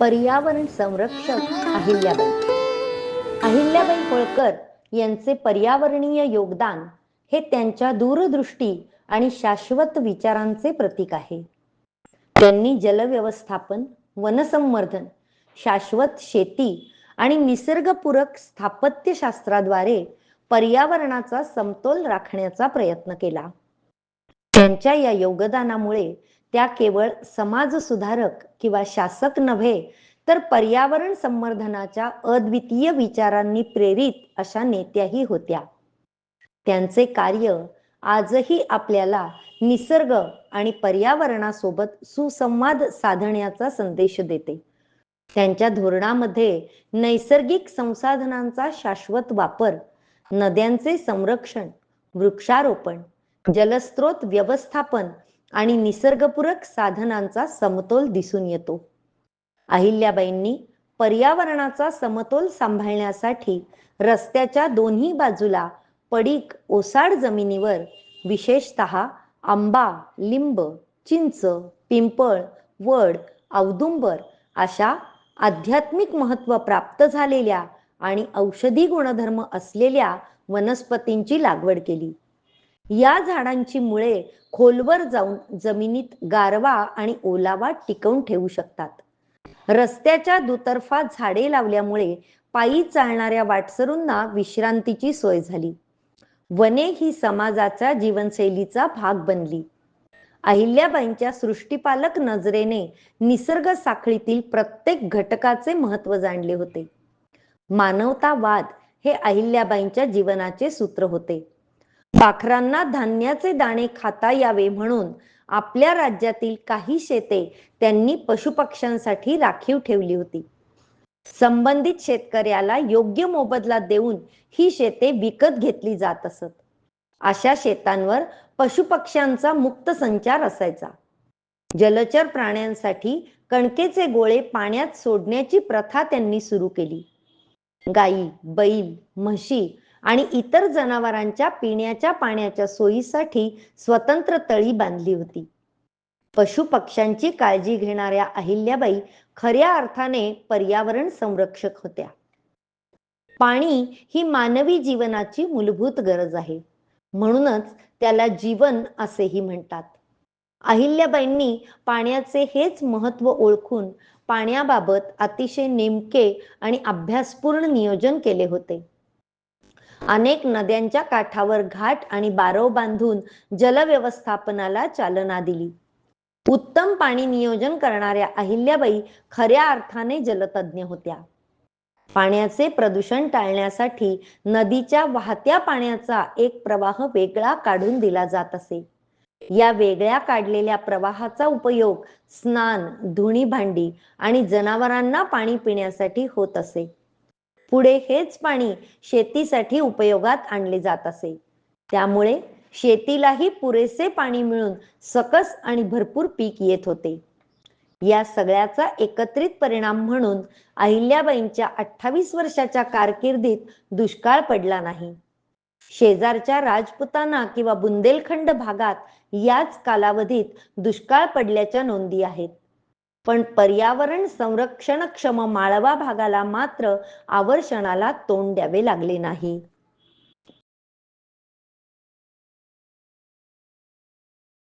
पर्यावरण संरक्षक अहिल्याबाई. अहिल्याबाई होळकर यांचे पर्यावरणीय योगदान हे त्यांच्या दूरदृष्टी आणि शाश्वत विचारांचे प्रतीक आहे. त्यांनी जलव्यवस्थापन वनसंवर्धन शाश्वत शेती आणि निसर्गपूरक स्थापत्यशास्त्राद्वारे पर्यावरणाचा समतोल राखण्याचा प्रयत्न केला. त्यांच्या या योगदानामुळे त्या केवळ समाज सुधारक किंवा शासक नव्हे तर पर्यावरण संवर्धनाच्या अद्वितीय विचारांनी प्रेरित अशा नेत्याही होत्या. त्यांचे कार्य आजही आपल्याला निसर्ग आणि पर्यावरणासोबत सुसंवाद साधण्याचा संदेश देते. त्यांच्या धोरणामध्ये नैसर्गिक संसाधनांचा शाश्वत वापर नद्यांचे संरक्षण वृक्षारोपण जलस्रोत व्यवस्थापन आणि निसर्गपूरक साधनांचा समतोल दिसून येतो. अहिल्याबाईंनी पर्यावरणाचा समतोल सांभाळण्यासाठी रस्त्याच्या दोन्ही बाजूला पडीक ओसाड जमिनीवर विशेषत आंबा लिंब चिंच पिंपळ वड औदुंबर अशा आध्यात्मिक महत्त्व प्राप्त झालेल्या आणि औषधी गुणधर्म असलेल्या वनस्पतींची लागवड केली. या झाडांची मुळे खोलवर जाऊन जमिनीत गारवा आणि ओलावा टिकवून ठेवू शकतात. रस्त्याच्या दुतर्फा झाडे लावल्यामुळे पायी चालणाऱ्या वाटसरूंना विश्रांतीची सोय झाली. वने ही समाजाच्या जीवनशैलीचा भाग बनली. अहिल्याबाईंच्या सृष्टीपालक नजरेने निसर्ग साखळीतील प्रत्येक घटकाचे महत्त्व जाणले होते. मानवतावाद हे अहिल्याबाईंच्या जीवनाचे सूत्र होते. पाखरांना धान्याचे दाणे खाता यावे म्हणून आपल्या राज्यातील काही शेते त्यांनी पशुपक्ष्यांसाठी राखीव ठेवली होती. संबंधित शेतकऱ्याला योग्य मोबदला देऊन ही शेते विकत घेतली जात असत. अशा शेतांवर पशुपक्ष्यांचा मुक्त संचार असायचा. जलचर प्राण्यांसाठी कणकेचे गोळे पाण्यात सोडण्याची प्रथा त्यांनी सुरू केली. गाई बैल म्हशी आणि इतर जनावरांच्या पिण्याच्या पाण्याच्या सोयीसाठी स्वतंत्र तळी बांधली होती. पशु पक्ष्यांची काळजी घेणाऱ्या अहिल्याबाई खऱ्या अर्थाने पर्यावरण संरक्षक होत्या. पाणी ही मानवी जीवनाची मूलभूत गरज आहे. म्हणूनच त्याला जीवन असेही म्हणतात. अहिल्याबाईंनी पाण्याचे हेच महत्त्व ओळखून पाण्याबाबत अतिशय नेमके आणि अभ्यासपूर्ण नियोजन केले होते. अनेक नद्यांच्या काठावर घाट आणि बारव बांधून जलव्यवस्थापनाला चालना दिली. उत्तम पाणी नियोजन करणाऱ्या अहिल्याबाई खऱ्या अर्थाने जलतज्ञ होत्या. पाण्याचे प्रदूषण टाळण्यासाठी नदीच्या वाहत्या पाण्याचा एक प्रवाह वेगळा काढून दिला जात असे. या वेगळ्या काढलेल्या प्रवाहाचा उपयोग स्नान धुणी भांडी आणि जनावरांना पाणी पिण्यासाठी होत असे. पुढे हेच पाणी शेतीसाठी उपयोगात आणले जात असे. त्यामुळे शेतीलाही पुरेसे पाणी मिळून सकस आणि भरपूर पीक येत होते. या सगळ्याचा एकत्रित परिणाम म्हणून अहिल्याबाईंच्या अठ्ठावीस वर्षाच्या कारकिर्दीत दुष्काळ पडला नाही. शेजारच्या राजपुताना किंवा बुंदेलखंड भागात याच कालावधीत दुष्काळ पडल्याच्या नोंदी आहेत. पण पर्यावरण संरक्षणक्षम माळवा भागाला मात्र आवर्षणाला तोंड द्यावे लागले नाही.